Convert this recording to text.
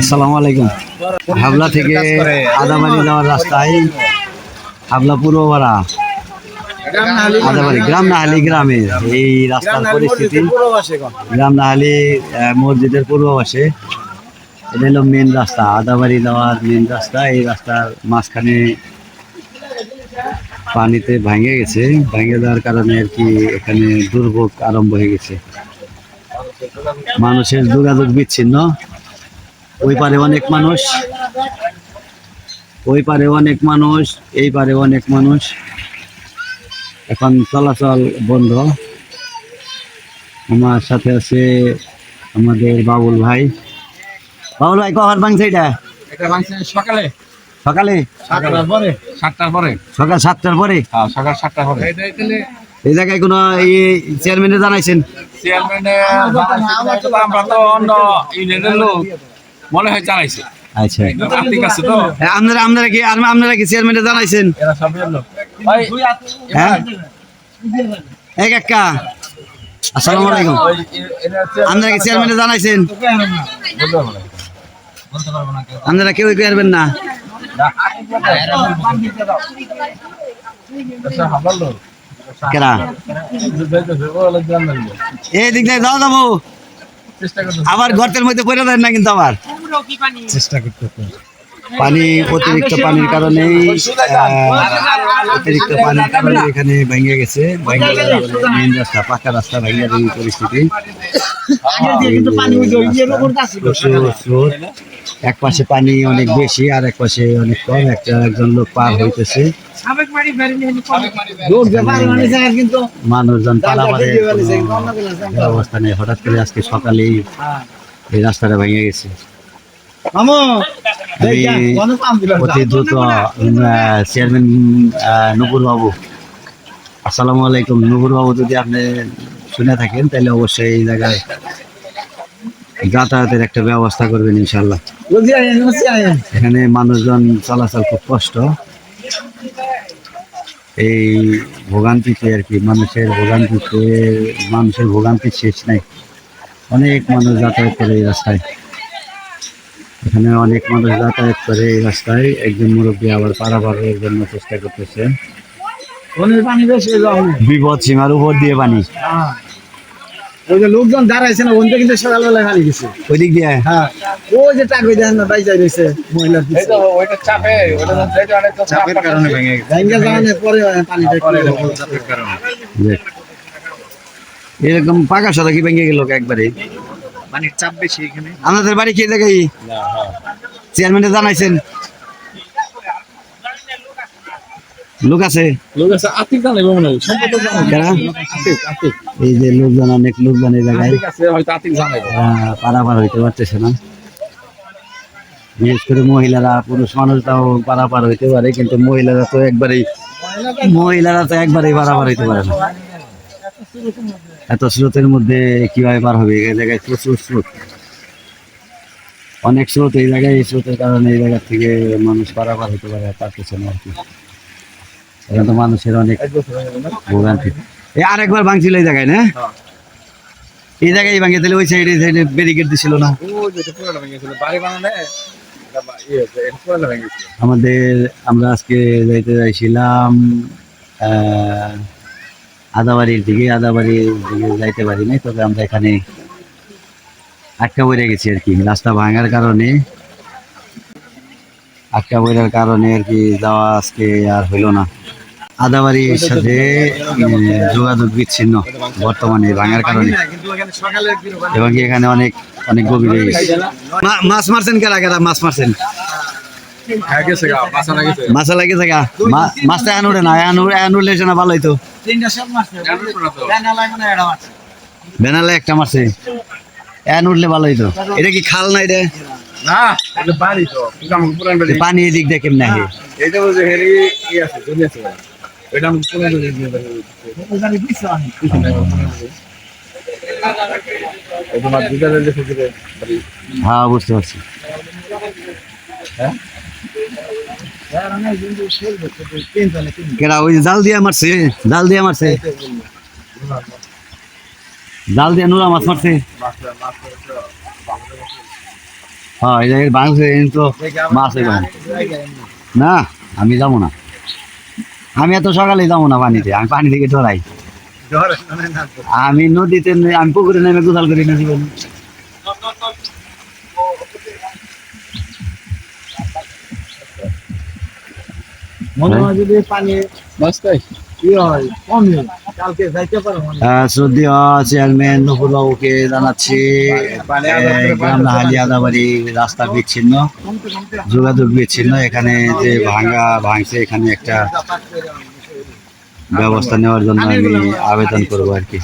আসসালামু আলাইকুম। হাবলা থেকে আদাবাড়ি যাওয়ার রাস্তায় হাবলা পূর্বপাড়া আদাবাড়ি গ্রাম নাহালি গ্রামে এই রাস্তার পরিস্থিতি। গ্রাম নাহালি মসজিদের পূর্ব পাশে এটা হলো মেন রাস্তা আদাবাড়ি যাওয়ার মেন রাস্তা। এই রাস্তার মাঝখানে পানিতে ভেঙে গেছে। ভেঙে যাওয়ার কারণে আর কি এখানে দুর্ভোগ আরম্ভ হয়ে গেছে। মানুষের যোগাযোগ বিচ্ছিন্ন। ওই পারে অনেক মানুষ। ওই পারে অনেক মানুষ এই পারে অনেক মানুষ। এখন চলাচল বন্ধ। আমার সাথে আছে আমাদের বাবুল ভাই। বাবুল ভাই কখন ভাঙছে এটা? এটা সকালে। সকালে? সাতটার পরে সাতটার পরে। সকাল সাতটার পরে? হ্যাঁ সকাল সাতটার পরে। এই জায়গায় কোনো চেয়ারম্যানে জানাইছেন? চেয়ারম্যানে আমরা তো অন্য ইউনিয়নের লোক। মনে হয় জানাইছে। আচ্ছা। আর্থিক আছে তো? আপনারা আপনারা কি আর আপনারা কি চেয়ারম্যানে জানাইছেন? এরা সব লোক ভাই হ্যাঁ? এই কাকা আসসালামু আলাইকুম। ওই এরা হচ্ছে আপনারা কি চেয়ারম্যানে জানাইছেন? বলতে পারব না? বলতে পারব না কেউ আপনারা কেউ পারবেন না আচ্ছা কেরা এই দিক দিয়ে যাও যাব। আবার গর্তের মধ্যে পড়ে দেন না কিন্তু আবার। চেষ্টা করতে পানি অতিরিক্ত পানির কারণেই অতিরিক্ত পানির কারণে এখানে ভেঙে গেছে ভেঙে মেইন রাস্তা পাকা রাস্তা ভেঙে এই পরিস্থিতি স্রোত এক পাশে পানি অনেক বেশি আর এক পাশে অনেক কম একটা একজন লোক পার হইতেছে মানুষজন পালাপারে কোনো অবস্থা নেই হঠাৎ করে আজকে সকালেই এই রাস্তাটা ভেঙে গেছে অতি দ্রুত চেয়ারম্যান নুপুর বাবু। আসসালামু আলাইকুম। নুপুর বাবু যদি আপনি শুনে থাকেন তাহলে অবশ্যই এই জায়গায় যাতায়াতের একটা ব্যবস্থা করবেন ইনশাল্লাহ এখানে মানুষজন চলাচল খুব কষ্ট। এই ভোগান্তিতে আর কি মানুষের ভোগান্তিতে মানুষের ভোগান্তির শেষ নাই। অনেক মানুষ যাতায়াত করে এই রাস্তায়। এখানে অনেক মানুষ যাতায়াত করে এই রাস্তায়। একজন মুরব্বী আবার পারাপারের জন্য চেষ্টা করতেছে। বিপদ সীমার উপর দিয়ে পানি। লোকজন দাঁড়াইছে না ওনটা কিন্তু সকালবেলায় খালি গেছে ওই দিক দিয়ে? হ্যাঁ। ওই যে টাকা দেখেন না তাই যাই রয়েছে মহিলার ওইটা চাপে চাপের কারণে ভেঙে গেছে। জাইঙ্গা জানানোর পরে পানিটা চাপের কারণে। এরকম পাকা সাদা কি ভেঙে গেল একবারে। পানির চাপ বেশি এখানে। আমাদের বাড়ি কি জায়গায়? চেয়ারম্যানে জানাইছেন। লোক আছে? লোক আছে আর্থিক জানাইবো মনে হয় সম্পদ জানাইবো কারা? আর্থিক আর্থিক এই যে লোকজন অনেক লোকজন এই জায়গায়। আর্থিক আছে হয়তো আর্থিক জানাইবো আহ, পারাপার হইতে পারতেছে না। বিশেষ করে মহিলারা পুরুষ মানুষ তাও পারাপার হইতে পারে কিন্তু মহিলারা তো একবারেই মহিলারা তো একবারেই পারাপার হইতে পারে না। এত স্রোতের মধ্যে কীভাবে পার হবে? এই জায়গায় প্রচুর স্রোত। অনেক স্রোত এই জায়গায় এই স্রোতের কারণে এই জায়গা থেকে মানুষ পারাপার হতে পারে পারতেছে না আর কি। এখানে তো মানুষের অনেক ভোগান্তি। এই আরেকবার ভাঙছিল এই জায়গায় না? এই জায়গায় ভাঙে তাহলে ওই সাইডে সাইডে ব্যারিকেড দিছিল না? আমাদের আমরা আজকে যাইতে চাইছিলাম আহ, আদাবাড়ির দিকে আদাবাড়ির দিকে যাইতে পারি নাই, তবে আমরা এখানে আটকা পড়ে গেছি আর কি। রাস্তা ভাঙার কারণে, আটকা পড়ার কারণে আর কি যাওয়া আজকে আর হইল না। আদাবাড়ির সাথে যোগাযোগ বিচ্ছিন্ন বর্তমানে ভাঙার কারণে। এবং এখানে অনেক অনেক গভীর মাছ মারছেন কারা কারা? মাছ মারছেন? হ্যাঁ গা মাছা লাগে থাকা মাছটা এখন উঠে না এখন এখন উঠলে না ভালো হইতো তিনটা সব মারছে। জানুন না তো। জানা লাগে না এটা মারছে। বেনালে একটা মারছে। এখন উঠলে ভালো হইতো এটা কি খাল না এটা? না এটা বাড়ি তো। কিন্তু আমাকে পুরান বাড়ি। পানি এদিক ফুটে বাড়ি হ্যাঁ বুঝতে পারছি। কারণে কেডা ওই জাল দিয়ে মারছে জাল দিয়ে মারছে। জাল দিয়ে নুরা মাছ মারছে। হ্যাঁ এই জায়গায় বাংলাদেশে তো মাছ না আমি যাব না। আমি এত সকালে যাব না পানিতে আমি পানি থেকে ডরাই আমি নদীতে আমি পুকুরে নেমে গোসল করি না জীবনে মনে হয় যদি পানি শ্রদ্ধেয় চেয়ারম্যান জানাচ্ছি আহ, গ্রাম নাহালি আদাবাড়ি রাস্তা বিচ্ছিন্ন যোগাযোগ বিচ্ছিন্ন এখানে যে ভাঙ্গা ভাঙছে এখানে একটা ব্যবস্থা নেওয়ার জন্য আমি আবেদন করব আর কি।